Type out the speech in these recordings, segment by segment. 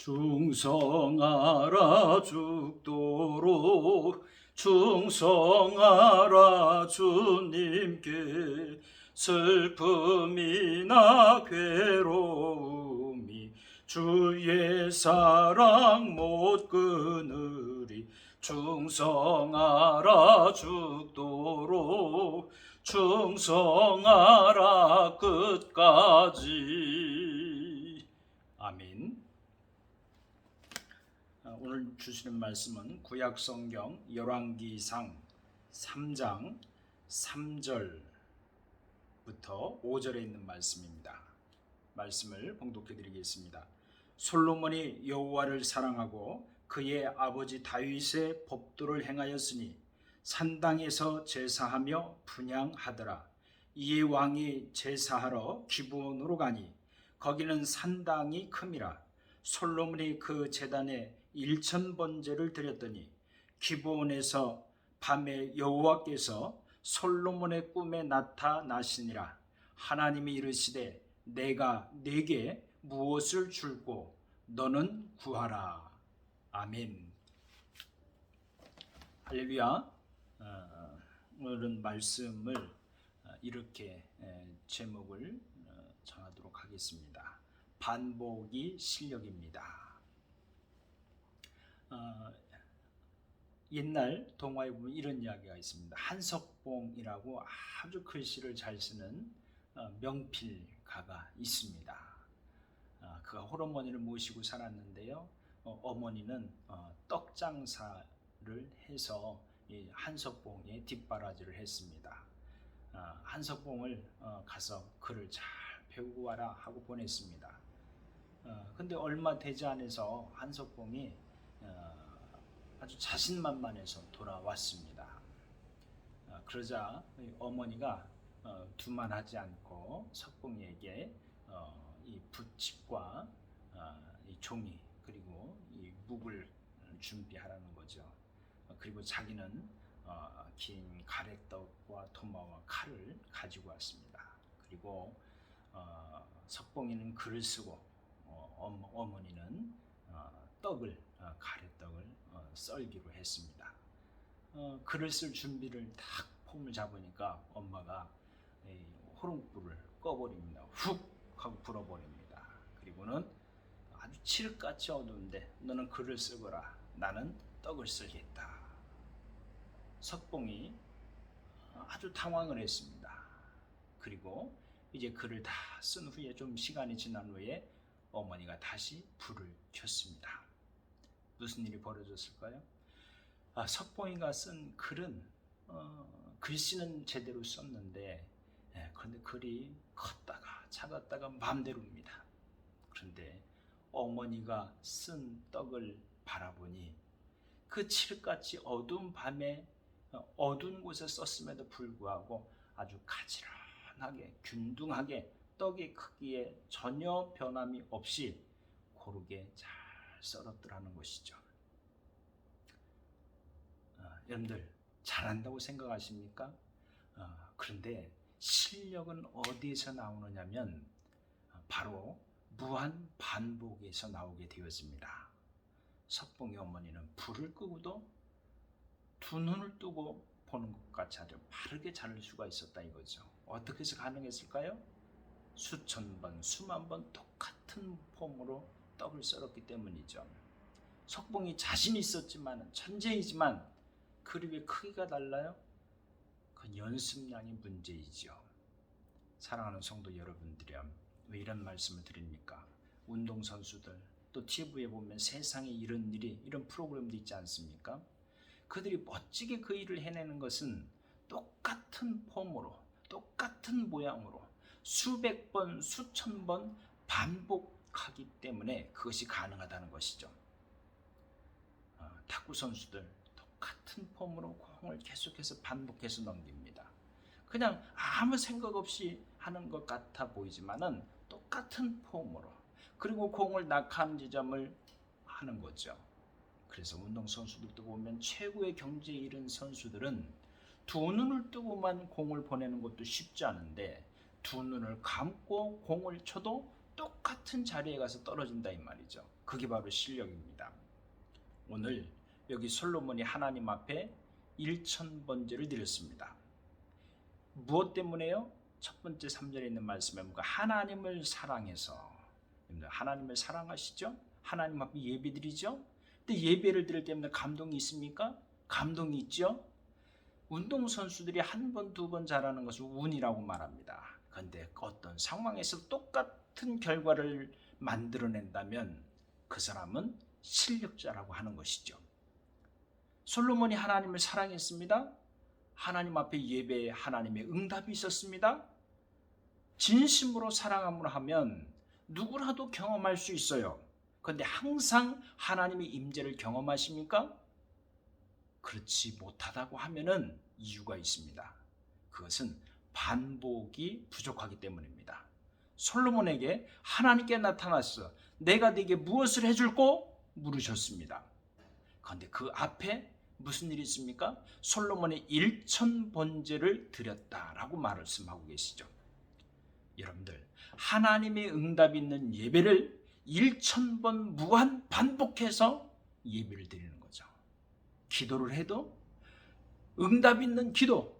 충성하라 죽도록. 충성하라 주님께 슬픔이나 괴로움이 주의 사랑 못 끊으리. 충성하라 죽도록. 충성하라 끝까지. 아멘. 아, 오늘 주시는 말씀은 구약 성경 열왕기상 3장 3절부터 5절에 있는 말씀입니다. 말씀을 봉독해 드리겠습니다. 솔로몬이 여호와를 사랑하고 그의 아버지 다윗의 법도를 행하였으니 산당에서 제사하며 분양하더라. 이에 왕이 제사하러 기브온으로 가니 거기는 산당이 큼이라. 솔로몬이 그 제단에 일천 번제를 드렸더니 기브온에서 밤에 여호와께서 솔로몬의 꿈에 나타나시니라. 하나님이 이르시되 내가 네게 무엇을 줄고 너는 구하라. 아멘. 할렐루야. 어, 오늘은 말씀을 어, 이렇게 에, 제목을 어, 정하도록 하겠습니다. 반복이 실력입니다. 어, 옛날 동화에 보면 이런 이야기가 있습니다. 한석봉이라고 아주 글씨를 잘 쓰는 어, 명필가가 있습니다. 어, 그가 홀어머니를 모시고 살았는데요. 어, 머니는 떡 장사를 해서 이 한석봉의 뒷바라지를 했습니다. 어, 한석봉을 어, 가서 글을 잘 배우고 와라 하고 보냈습니다. 어, 근데 얼마 되지 않아서 한석봉이 어, 아주 자신만만해서 돌아왔습니다. 어, 그러자 이 어머니가 어, 두만하지 않고 석봉이에게 어, 이 붓집과 어, 이 종이 그리고 이 묵을 준비하라는 거죠. 어, 그리고 자기는 어, 긴 가래떡과 도마와 칼을 가지고 왔습니다. 그리고 어, 석봉이는 글을 쓰고 어, 어머- 어머니는 어, 떡을 어, 가래떡을 어, 썰기로 했습니다. 어, 글을 쓸 준비를 딱 폼을 잡으니까 엄마가 이 호롱불을 꺼버립니다. 훅 하고 불어버립니다. 그리고는 아주 칠흑같이 어두운데 너는 글을 쓰거라. 나는 떡을 쓸겠다. 석봉이 아주 당황을 했습니다. 그리고 이제 글을 다 쓴 후에 좀 시간이 지난 후에 어머니가 다시 불을 켰습니다. 무슨 일이 벌어졌을까요? 아, 석봉이가 쓴 글은 어, 글씨는 제대로 썼는데 예, 그런데 글이 컸다가 작았다가 마음대로입니다. 그런데 어머니가 쓴 떡을 바라보니 그 칠흑같이 어두운 밤에 어, 어두운 곳에 썼음에도 불구하고 아주 가지런하게 균등하게 떡의 크기에 전혀 변함이 없이 고르게 잘 썰었더라는 것이죠. 어, 여러분들 잘한다고 생각하십니까? 어, 그런데 실력은 어디에서 나오느냐면 어, 바로 무한 반복에서 나오게 되었습니다. 석봉이 어머니는 불을 끄고도 두 눈을 뜨고 보는 것 같이 아주 바르게 자를 수가 있었다 이거죠. 어떻게 해서 가능했을까요? 수천 번, 수만 번 똑같은 폼으로 떡을 썰었기 때문이죠. 석봉이 자신 있었지만 천재이지만 그림의 크기가 달라요. 그 연습량이 문제이죠. 사랑하는 성도 여러분들이야 왜 이런 말씀을 드립니까? 운동 선수들 또 TV에 보면 세상에 이런 일이 이런 프로그램도 있지 않습니까? 그들이 멋지게 그 일을 해내는 것은 똑같은 폼으로 똑같은 모양으로 수백 번 수천 번 반복 하기 때문에 그것이 가능하다는 것이죠. 어, 탁구 선수들 똑같은 폼으로 공을 계속해서 반복해서 넘깁니다. 그냥 아무 생각 없이 하는 것 같아 보이지만은 똑같은 폼으로 그리고 공을 낙하한 지점을 하는 거죠. 그래서 운동 선수들도 보면 최고의 경지에 이른 선수들은 두 눈을 뜨고만 공을 보내는 것도 쉽지 않은데 두 눈을 감고 공을 쳐도 똑같은 자리에 가서 떨어진다 이 말이죠. 그게 바로 실력입니다. 오늘 여기 솔로몬이 하나님 앞에 1천 번제를 드렸습니다. 무엇 때문에요? 첫 번째 3절에 있는 말씀에 뭔가 하나님을 사랑해서 하나님을 사랑하시죠? 하나님 앞에 예배드리죠? 근데 예배를 드릴 때마다 감동이 있습니까? 감동이 있죠? 운동선수들이 한 번, 두 번 잘하는 것을 운이라고 말합니다. 그런데 어떤 상황에서 똑같 은 결과를 만들어낸다면 그 사람은 실력자라고 하는 것이죠. 솔로몬이 하나님을 사랑했습니다. 하나님 앞에 예배에 하나님의 응답이 있었습니다. 진심으로 사랑함을 하면 누구라도 경험할 수 있어요. 그런데 항상 하나님의 임재를 경험하십니까? 그렇지 못하다고 하면은 이유가 있습니다. 그것은 반복이 부족하기 때문입니다. 솔로몬에게 하나님께 나타났어. 내가 네게 무엇을 해줄고 물으셨습니다. 그런데 그 앞에 무슨 일이 있습니까? 솔로몬의 일천 번제를 드렸다라고 말씀하고 계시죠. 여러분들 하나님의 응답 있는 예배를 일천 번 무한 반복해서 예배를 드리는 거죠. 기도를 해도 응답 있는 기도,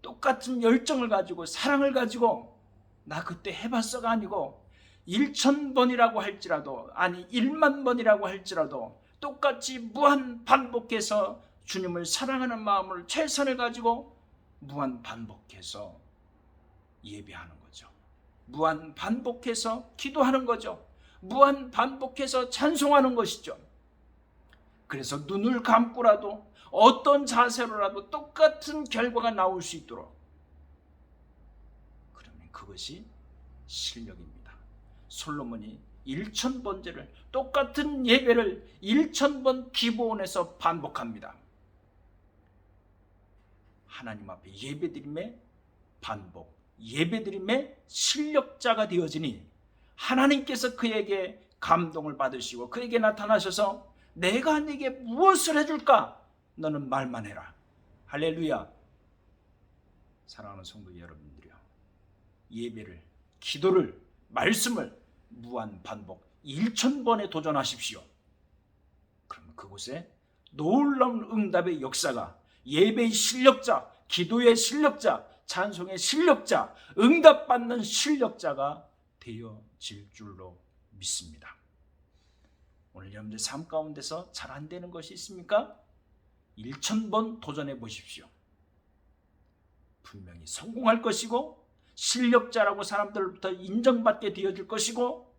똑같은 열정을 가지고 사랑을 가지고 나 그때 해봤어가 아니고 1천 번이라고 할지라도 아니 1만 번이라고 할지라도 똑같이 무한 반복해서 주님을 사랑하는 마음을 최선을 가지고 무한 반복해서 예배하는 거죠. 무한 반복해서 기도하는 거죠. 무한 반복해서 찬송하는 것이죠. 그래서 눈을 감고라도 어떤 자세로라도 똑같은 결과가 나올 수 있도록 그것이 실력입니다. 솔로몬이 1천 번제를 똑같은 예배를 1천 번 기도원에서 반복합니다. 하나님 앞에 예배드림의 반복, 예배드림의 실력자가 되어지니 하나님께서 그에게 감동을 받으시고 그에게 나타나셔서 내가 네게 무엇을 해줄까? 너는 말만 해라. 할렐루야. 사랑하는 성도 여러분들이요. 예배를, 기도를, 말씀을 무한 반복 1천 번에 도전하십시오. 그러면 그곳에 놀라운 응답의 역사가 예배의 실력자, 기도의 실력자, 찬송의 실력자, 응답받는 실력자가 되어질 줄로 믿습니다. 오늘 여러분들 삶 가운데서 잘 안 되는 것이 있습니까? 1천 번 도전해 보십시오. 분명히 성공할 것이고 실력자라고 사람들부터 인정받게 되어질 것이고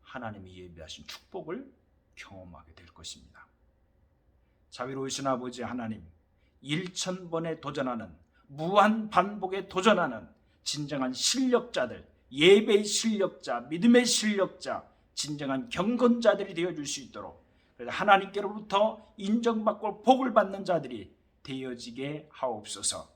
하나님이 예비하신 축복을 경험하게 될 것입니다. 자비로우신 아버지 하나님, 1천 번에 도전하는 무한 반복에 도전하는 진정한 실력자들, 예배의 실력자, 믿음의 실력자, 진정한 경건자들이 되어줄 수 있도록 하나님께로부터 인정받고 복을 받는 자들이 되어지게 하옵소서.